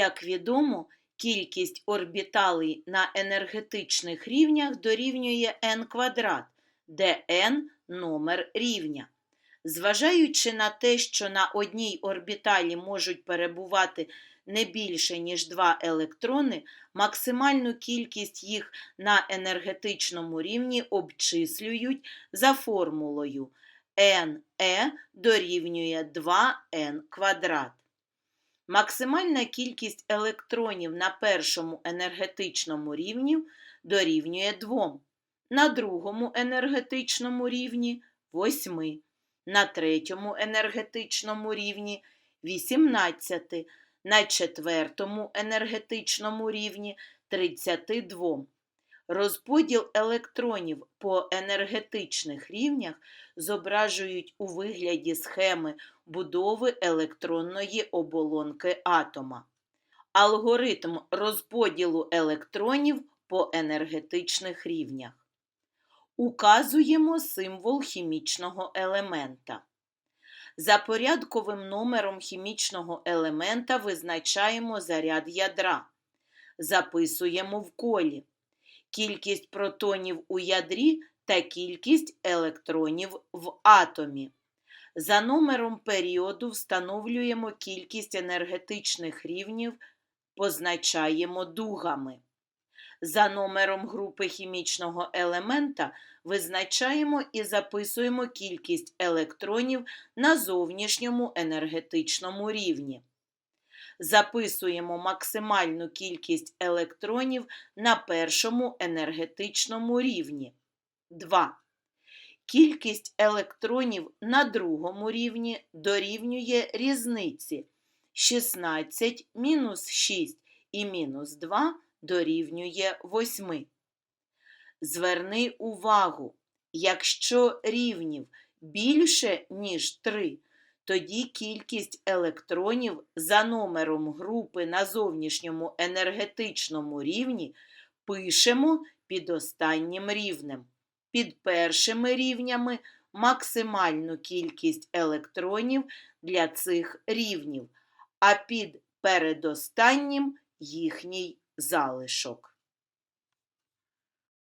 Як відомо, кількість орбіталей на енергетичних рівнях дорівнює n квадрат, де n – номер рівня. Зважаючи на те, що на одній орбіталі можуть перебувати не більше, ніж два електрони, максимальну кількість їх на енергетичному рівні обчислюють за формулою NE дорівнює 2n квадрат. Максимальна кількість електронів на першому енергетичному рівні дорівнює 2, на другому енергетичному рівні 8, на третьому енергетичному рівні 18, на четвертому енергетичному рівні 32. Розподіл електронів по енергетичних рівнях зображують у вигляді схеми будови електронної оболонки атома. Алгоритм розподілу електронів по енергетичних рівнях. Указуємо символ хімічного елемента. За порядковим номером хімічного елемента визначаємо заряд ядра. Записуємо в колі кількість протонів у ядрі та кількість електронів в атомі. За номером періоду встановлюємо кількість енергетичних рівнів, позначаємо дугами. За номером групи хімічного елемента визначаємо і записуємо кількість електронів на зовнішньому енергетичному рівні. Записуємо максимальну кількість електронів на першому енергетичному рівні. 2. Кількість електронів на другому рівні дорівнює різниці 16 мінус 6 і мінус 2 дорівнює 8. Зверни увагу, якщо рівнів більше, ніж 3, тоді кількість електронів за номером групи на зовнішньому енергетичному рівні пишемо під останнім рівнем. Під першими рівнями максимальну кількість електронів для цих рівнів, а під передостаннім їхній залишок.